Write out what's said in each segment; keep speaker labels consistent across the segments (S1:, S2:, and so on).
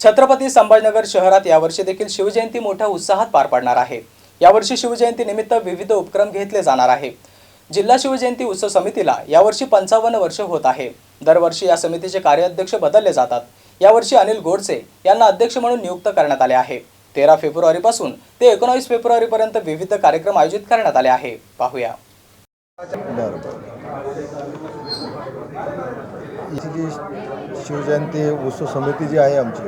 S1: छत्रपती संभाजीनगर शहरात यावर्षी देखील शिवजयंती मोठ्या उत्साहात पार पडणार आहे. यावर्षी शिवजयंती निमित्त विविध उपक्रम घेतले जाणार आहे. जिल्हा शिवजयंती उत्सव समितीला यावर्षी पंचावन्न वर्ष होत आहे. दरवर्षी या समितीचे कार्याध्यक्ष बदलले जातात. यावर्षी अनिल गोडसे यांना अध्यक्ष म्हणून नियुक्त करण्यात आले आहे. तेरा फेब्रुवारीपासून ते एकोणावीस फेब्रुवारीपर्यंत विविध कार्यक्रम आयोजित करण्यात आले आहे. पाहूया.
S2: शिवजयंती उत्सव समिती जी आहे आमची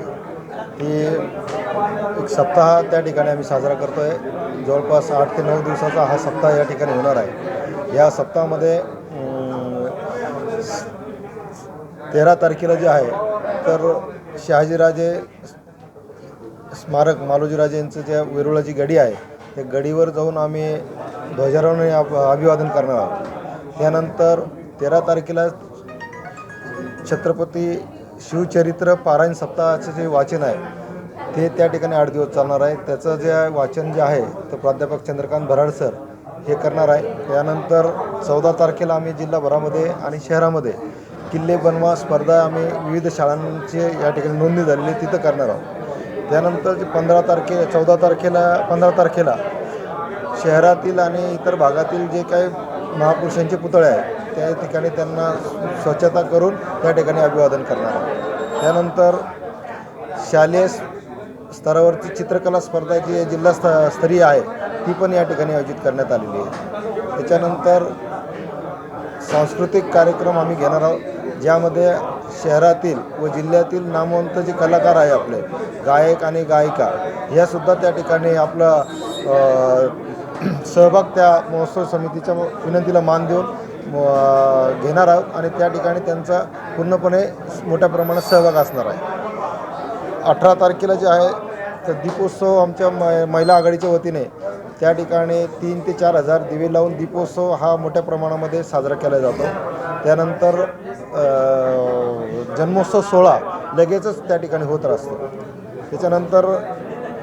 S2: ती एक सप्ताह त्या ठिकाणी आम्ही साजरा करतो आहे जवळपास आठ ते नऊ दिवसाचा हा सप्ताह या ठिकाणी होणार आहे. या सप्ताहामध्ये तेरा तारखेला जे आहे तर शहाजीराजे स्मारक मालोजीराजे यांचं ज्या वेरुळाची गडी आहे त्या गडीवर जाऊन आम्ही ध्वजारोहण अभ- अभिवादन करणार आहोत. त्यानंतर तेरा तारखेला छत्रपती शिवचरित्र पारायण सप्ताहाचं जे वाचन आहे ते त्या ठिकाणी आठ दिवस चालणार आहे. त्याचं जे वाचन जे आहे ते प्राध्यापक चंद्रकांत भराड सर हे करणार आहे. त्यानंतर चौदा तारखेला आम्ही जिल्हाभरामध्ये आणि शहरामध्ये किल्ले बनवा स्पर्धा आम्ही विविध शाळांचे या ठिकाणी नोंदणी झालेली आहे तिथं करणार आहोत. त्यानंतर जे पंधरा तारखे चौदा तारखेला पंधरा तारखेला शहरातील आणि इतर भागातील जे काही महापुरुषांचे पुतळे आहेत त्या ठिकाणी त्यांना स्वच्छता करून त्या ठिकाणी अभिवादन करणार आहोत. त्यानंतर शालेय स्तरावरची चित्रकला स्पर्धा जी जिल्हा स्त स्तरीय आहे ती पण या ठिकाणी आयोजित करण्यात आलेली आहे. त्याच्यानंतर सांस्कृतिक कार्यक्रम आम्ही घेणार आहोत ज्यामध्ये शहरातील व जिल्ह्यातील नामवंत जे कलाकार आहे आपले गायक आणि गायिका ह्यासुद्धा त्या ठिकाणी आपला सहभाग त्या महोत्सव समितीच्या विनंतीला मान देऊन घेणार आहोत आणि त्या ठिकाणी त्यांचा पूर्णपणे मोठ्या प्रमाणात सहभाग असणार आहे. अठरा तारखेला जे आहे तर दीपोत्सव आमच्या म महिला आघाडीच्या वतीने त्या ठिकाणी तीन ते चार हजार दिवे लावून दीपोत्सव हा मोठ्या प्रमाणामध्ये साजरा केला जातो. त्यानंतर जन्मोत्सव सोहळा लगेचच त्या ठिकाणी होत असतो. त्याच्यानंतर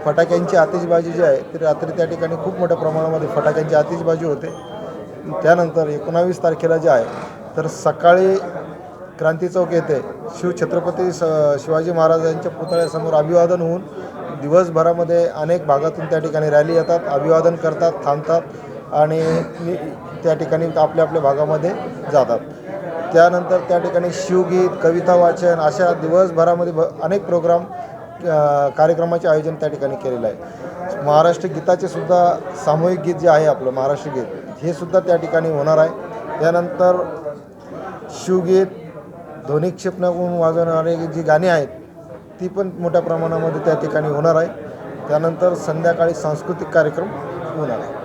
S2: फटाक्यांची आतिषबाजी जी आहे ती रात्री त्या ठिकाणी खूप मोठ्या प्रमाणामध्ये फटाक्यांची आतिषबाजी होते. त्यानंतर एकोणावीस तारखेला जे आहे तर सकाळी क्रांती चौक येथे शिव छत्रपती स शिवाजी महाराजांच्या पुतळ्यासमोर अभिवादन होऊन दिवसभरामध्ये अनेक भागातून त्या ठिकाणी रॅली येतात अभिवादन करतात थांबतात आणि त्या ठिकाणी आपल्या आपल्या भागामध्ये जातात. त्यानंतर त्या ठिकाणी शिवगीत कविता वाचन अशा दिवसभरामध्ये भ अनेक प्रोग्राम कार्यक्रमाचे आयोजन त्या ठिकाणी केलेलं आहे. महाराष्ट्र गीताचे सुद्धा सामूहिक गीत जे आहे आपलं महाराष्ट्र गीत हे सुद्धा त्या ठिकाणी होणार आहे. त्यानंतर शिवगीत ध्वनी क्षेपणाकडून वाजवणारे जी गाणी आहेत ती पण मोठ्या प्रमाणामध्ये त्या ठिकाणी होणार आहे. त्यानंतर संध्याकाळी सांस्कृतिक कार्यक्रम होणार आहे.